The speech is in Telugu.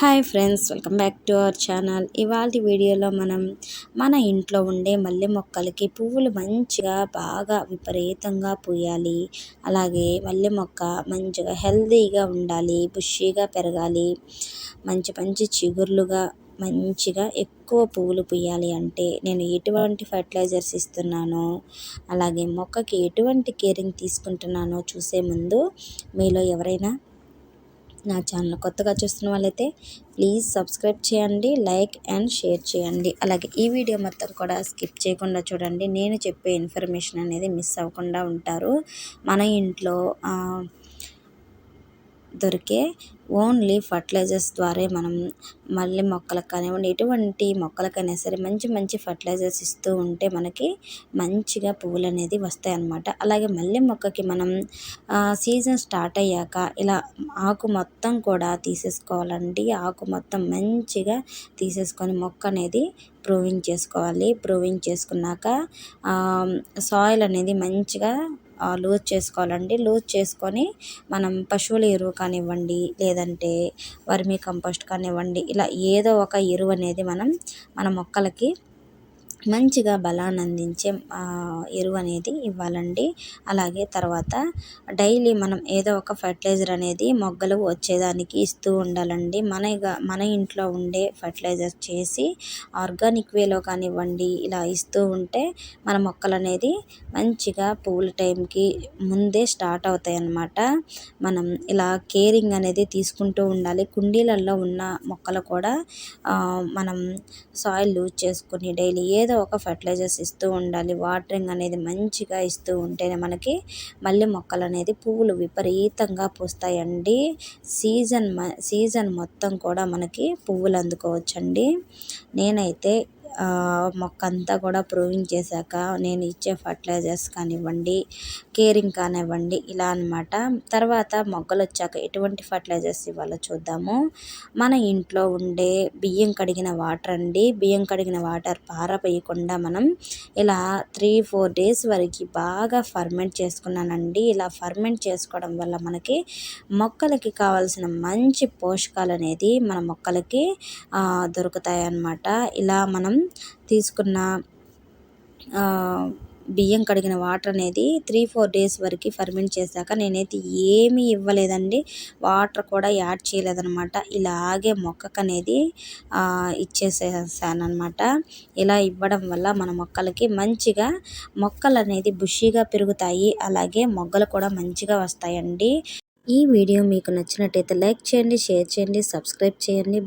Hi friends welcome back to our channel. ఇవాళ వీడియోలో మనం మన ఇంట్లో ఉండే మల్లె మొక్కలకి పువ్వులు మంచిగా బాగా విపరీతంగా పూయాలి. అలాగే మల్లె మొక్క మంచిగా హెల్తీగా ఉండాలి బుషీగా పెరగాలి మంచి మంచి చిగుర్లుగా మంచిగా ఎక్కువ పువ్వులు పూయాలి అంటే నేను ఎటువంటి ఫర్టిలైజర్స్ ఇస్తున్నానో అలాగే మొక్కకి ఎటువంటి కేరింగ్ తీసుకుంటున్నానో చూసే ముందు మీలో ఎవరైనా నా ఛానల్ కొత్తగా చూస్తున్న వాళ్ళైతే ప్లీజ్ సబ్స్క్రైబ్ చేయండి లైక్ అండ్ షేర్ చేయండి. అలాగే ఈ వీడియో మొత్తం కూడా స్కిప్ చేయకుండా చూడండి. నేను చెప్పే ఇన్ఫర్మేషన్ అనేది మిస్ అవ్వకుండా ఉంటారు. మన ఇంట్లో దొరికే ఓన్లీ ఫర్టిలైజర్స్ ద్వారా మనం మళ్ళీ మొక్కలకు కానివ్వండి ఎటువంటి మొక్కలకైనా సరే మంచి మంచి ఫర్టిలైజర్స్ ఇస్తూ ఉంటే మనకి మంచిగా పువ్వులు అనేది వస్తాయి అన్నమాట. అలాగే మల్లె మొక్కకి మనం సీజన్ స్టార్ట్ అయ్యాక ఇలా ఆకు మొత్తం కూడా తీసేసుకోవాలండి. ఆకు మొత్తం మంచిగా తీసేసుకొని మొక్క అనేది ప్రూవింగ్ చేసుకోవాలి. ప్రూవింగ్ చేసుకున్నాక సాయిల్ అనేది మంచిగా లూజ్ చేసుకోవాలండి. లూజ్ చేసుకొని మనం పశువుల ఎరువు కానివ్వండి లేదంటే వర్మీ కంపోస్ట్ కానివ్వండి ఇలా ఏదో ఒక ఎరువు అనేది మనం మన మొక్కలకి మంచిగా బలాన్ని అందించే ఎరువు అనేది ఇవ్వాలండి. అలాగే తర్వాత డైలీ మనం ఏదో ఒక ఫర్టిలైజర్ అనేది మొగ్గలు వచ్చేదానికి ఇస్తూ ఉండాలండి. మన మన ఇంట్లో ఉండే ఫర్టిలైజర్ చేసి ఆర్గానిక్ వేలో కానివ్వండి ఇలా ఇస్తూ ఉంటే మన మొక్కలు అనేది మంచిగా పువ్వుల టైంకి ముందే స్టార్ట్ అవుతాయి అన్నమాట మనం ఇలా కేరింగ్ అనేది తీసుకుంటూ ఉండాలి. కుండీలలో ఉన్న మొక్కలు కూడా మనం సాయిల్ లూజ్ చేసుకుని డైలీ ఏదో ఏదో ఒక ఫర్టిలైజర్స్ ఇస్తూ ఉండాలి. వాటరింగ్ అనేది మంచిగా ఇస్తూ ఉంటేనే మనకి మళ్ళీ మొక్కలు అనేది పువ్వులు విపరీతంగా పూస్తాయండి. సీజన్ సీజన్ మొత్తం కూడా మనకి పువ్వులు అందుకోవచ్చండి. నేనైతే మొక్క అంతా కూడా ప్రూవింగ్ చేశాక నేను ఇచ్చే ఫర్టిలైజర్స్ కానివ్వండి కేరింగ్ కానివ్వండి ఇలా అనమాట తర్వాత మొగ్గలు వచ్చాక ఎటువంటి ఫర్టిలైజర్స్ ఇవ్వాలో చూద్దాము. మన ఇంట్లో ఉండే బియ్యం కడిగిన వాటర్ అండి. బియ్యం కడిగిన వాటర్ పారపోయకుండా మనం ఇలా త్రీ ఫోర్ డేస్ వరకు బాగా ఫర్మెంట్ చేసుకున్నానండి. ఇలా ఫర్మెంట్ చేసుకోవడం వల్ల మనకి మొక్కలకి కావాల్సిన మంచి పోషకాలు అనేది మన మొక్కలకి దొరుకుతాయి అన్నమాట ఇలా మనం తీసుకున్న బియ్యం కడిగిన వాటర్ అనేది త్రీ ఫోర్ డేస్ వరకు ఫర్మెంట్ చేశాక నేనైతే ఏమీ ఇవ్వలేదండి. వాటర్ కూడా యాడ్ చేయలేదనమాట ఇలాగే మొక్కకు అనేది ఇచ్చేసేసాను ఇలా ఇవ్వడం వల్ల మన మొక్కలకి మంచిగా మొక్కలు అనేది బుషీగా పెరుగుతాయి. అలాగే మొగ్గలు కూడా మంచిగా వస్తాయండి. ఈ వీడియో మీకు నచ్చినట్టయితే లైక్ చేయండి షేర్ చేయండి సబ్స్క్రైబ్ చేయండి.